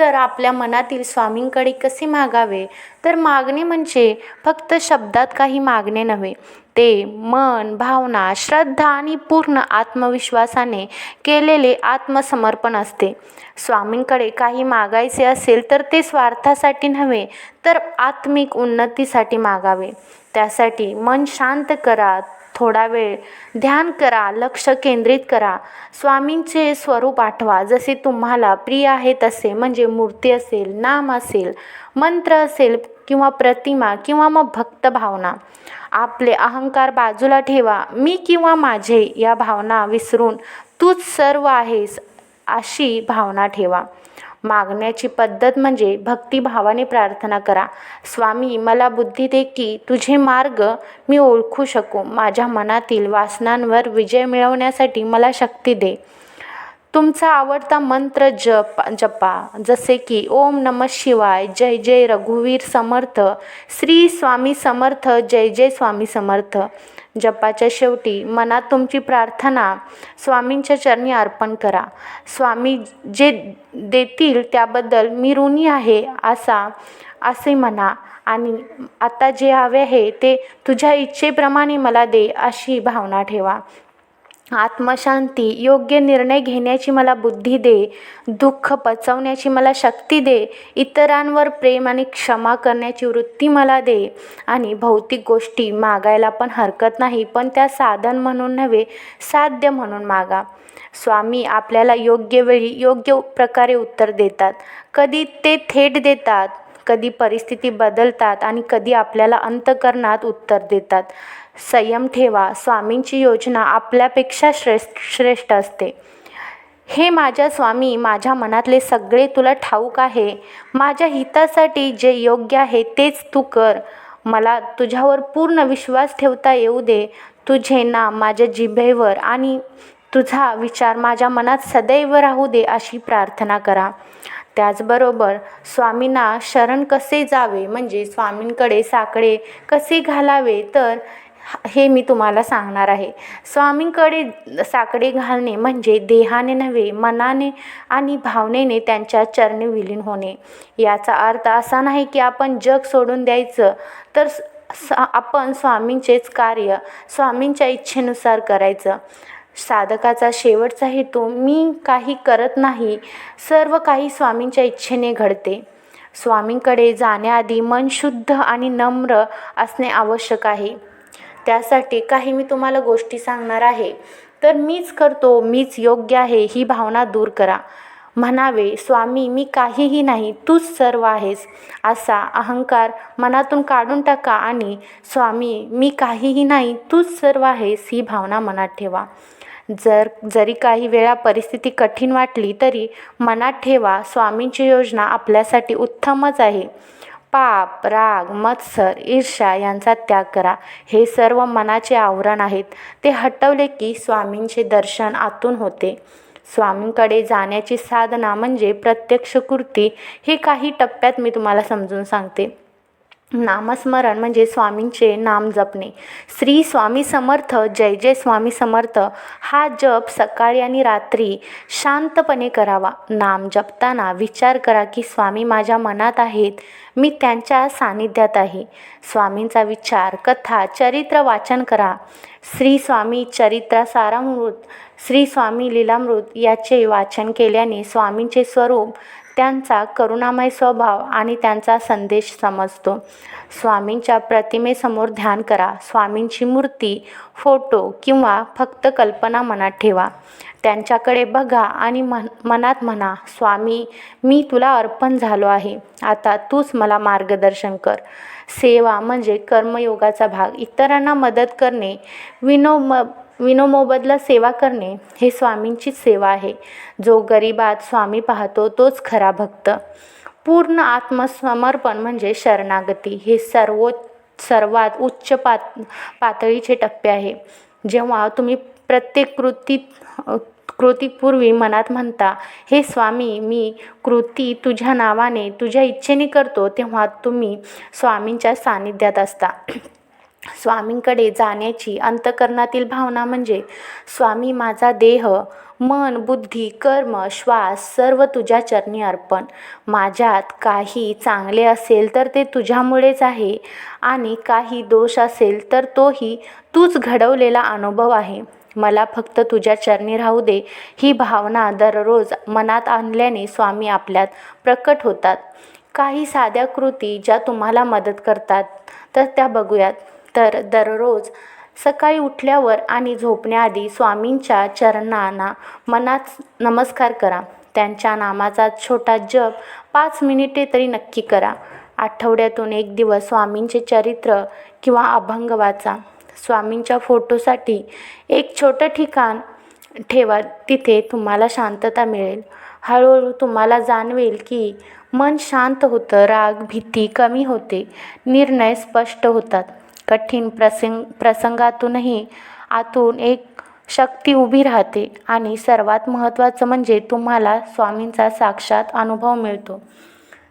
तर आपल्या मनातील स्वामींकडे कसे मागावे? तर मागणे म्हणजे फक्त शब्दात काही मागणे नव्हे. ते मन भावना श्रद्धा आणि पूर्ण आत्मविश्वासाने केलेले आत्मसमर्पण असते. स्वामींकडे काही मागायचे असेल तर ते स्वार्थासाठी नव्हे तर आत्मिक उन्नतीसाठी मागावे. त्यासाठी मन शांत करा थोडा वेळ ध्यान करा लक्ष केंद्रित करा. स्वामींचे स्वरूप आठवा. जसे तुम्हाला प्रिय आहे तसे म्हणजे मूर्ती असेल नाम असेल मंत्र असेल किंवा प्रतिमा किंवा मग भक्त भावना. आपले अहंकार बाजूला ठेवा. मी किंवा माझे या भावना विसरून तूच सर्व आहेस अशी भावना ठेवा. मागण्याची पद्धत म्हणजे भक्तिभावाने प्रार्थना करा. स्वामी मला बुद्धी दे की तुझे मार्ग मी ओळखू शकू. माझ्या मनातील वासनांवर विजय मिळवण्यासाठी मला शक्ती दे. तुमचा आवडता मंत्र जप जपा. जसे की ओम नम शिवाय जय जय रघुवीर समर्थ श्री स्वामी समर्थ जय जय स्वामी समर्थ. जपाच्या शेवटी मनात तुमची प्रार्थना स्वामींच्या चरणी अर्पण करा. स्वामी जे देतील त्याबद्दल मी ऋणी आहे असा असे म्हणा. आणि आता जे हवे आहे ते तुझ्या इच्छेप्रमाणे मला दे अशी भावना ठेवा. आत्मशांती योग्य निर्णय घेण्याची मला बुद्धी दे दुःख पचवण्याची मला शक्ती दे इतरांवर प्रेम आणि क्षमा करण्याची वृत्ती मला दे. आणि भौतिक गोष्टी मागायला पण हरकत नाही पण त्या साधन म्हणून नव्हे साध्य म्हणून मागा. स्वामी आपल्याला योग्य वेळी योग्य प्रकारे उत्तर देतात. कधी ते थेट देतात कधी परिस्थिती बदलतात आणि कधी आपल्याला अंतकरणात उत्तर देतात. संयम ठेवा. स्वामींची योजना आपल्यापेक्षा श्रेष्ठ श्रेष्ठ असते. हे माझ्या स्वामी माझ्या मनातले सगळे तुला ठाऊक आहे. माझ्या हितासाठी जे योग्य आहे तेच तू कर. मला तुझ्यावर पूर्ण विश्वास ठेवता येऊ दे. तुझे नाम माझ्या जिभेवर आणि तुझा विचार माझ्या मनात सदैव राहू दे अशी प्रार्थना करा. त्याचबरोबर स्वामींना शरण कसे जावे? म्हणजे स्वामींकडे साकडे कसे घालावे? तर हे मी तुम्हाला सांगणार आहे. स्वामींकडे साकडे घालणे म्हणजे देहाने नव्हे मनाने आणि भावनेने त्यांच्या चरणी विलीन होणे. याचा अर्थ असा नाही की आपण जग सोडून द्यायचं तर आपण स्वामींचेच कार्य स्वामींच्या इच्छेनुसार करायचं. साधकाचा शेवटचा हेतू मी काही करत नाही सर्व काही स्वामींच्या इच्छेने घडते. स्वामींकडे जाण्याआधी मन शुद्ध आणि नम्र असणे आवश्यक आहे. त्यासाठी काही मी तुम्हाला गोष्टी सांगणार आहे. तर मीच करतो मीच योग्य आहे ही भावना दूर करा. म्हणावे स्वामी मी काहीही नाही तूच सर्व आहेस. असा अहंकार मनातून काढून टाका आणि स्वामी मी काहीही नाही तूच सर्व आहेस ही भावना मनात ठेवा. जर जरी काही वेळा परिस्थिती कठीण वाटली तरी मनात ठेवा स्वामींची योजना आपल्यासाठी उत्तमच आहे. पाप राग मत्सर ईर्ष्या यांचा त्याग करा. हे सर्व मनाचे आवरण आहेत. ते हटवले की स्वामींचे दर्शन आतून होते. स्वामींकडे जाण्याची साधना म्हणजे प्रत्यक्ष कृती. ही काही टप्प्यात मी तुम्हाला समजून सांगते. नामस्मरण म्हणजे स्वामींचे नाम जपणे. श्री स्वामी समर्थ जय जय स्वामी समर्थ हा जप सकाळी आणि रात्री शांतपणे करावा. नाम जपताना विचार करा की स्वामी माझ्या मनात आहेत मी त्यांच्या सानिध्यात आहे. स्वामींचा विचार कथा चरित्र वाचन करा. श्री स्वामी चरित्रा सारामृत श्री स्वामी लीलामृत याचे वाचन केल्याने स्वामींचे स्वरूप त्यांचा करुणामय स्वभाव आणि त्यांचा संदेश समजतो. स्वामींच्या प्रतिमेसमोर ध्यान करा. स्वामींची मूर्ती फोटो किंवा फक्त कल्पना मनात ठेवा. त्यांच्याकडे बघा आणि मन मनात म्हणा स्वामी मी तुला अर्पण झालो आहे. आता तूच मला मार्गदर्शन कर. सेवा म्हणजे कर्मयोगाचा भाग. इतरांना मदत करणे. विनोम विनोमोबदला सेवा करणे हे स्वामींचीच सेवा आहे. जो गरिबात स्वामी पाहतो तोच खरा भक्त. पूर्ण आत्मसमर्पण म्हणजे शरणागती हे सर्वोच्च सर्वात उच्च पात पातळीचे टप्पे आहे. जेव्हा तुम्ही प्रत्येक कृतीत कृतीपूर्वी मनात म्हणता हे स्वामी मी कृती तुझ्या नावाने तुझ्या इच्छेने करतो तेव्हा तुम्ही स्वामींच्या सानिध्यात असता. स्वामींकडे जाण्याची अंतकरणातील भावना म्हणजे स्वामी माझा देह मन बुद्धी कर्म श्वास सर्व तुझ्या चरणी अर्पण. माझ्यात काही चांगले असेल तर ते तुझ्यामुळेच आहे आणि काही दोष असेल तर तोही तूच घडवलेला अनुभव आहे. मला फक्त तुझ्या चरणी राहू दे. ही भावना दररोज मनात आणल्याने स्वामी आपल्यात प्रकट होतात. काही साध्या कृती ज्या तुम्हाला मदत करतात तर त्या बघूयात. तर दररोज सकाळी उठल्यावर आणि झोपण्याआधी स्वामींच्या चरणांना मनात नमस्कार करा. त्यांच्या नामाचा छोटा जप पाच मिनिटे तरी नक्की करा. आठवड्यातून एक दिवस स्वामींचे चरित्र किंवा अभंग वाचा. स्वामींच्या फोटोसाठी एक छोटं ठिकाण ठेवा. तिथे तुम्हाला शांतता मिळेल. हळूहळू तुम्हाला जाणवेल की मन शांत होतं राग भीती कमी होते. निर्णय स्पष्ट होतात. कठीण प्रसंग प्रसंगातूनही आतून एक शक्ती उभी राहते. आणि सर्वात महत्त्वाचं म्हणजे तुम्हाला स्वामींचा साक्षात अनुभव मिळतो.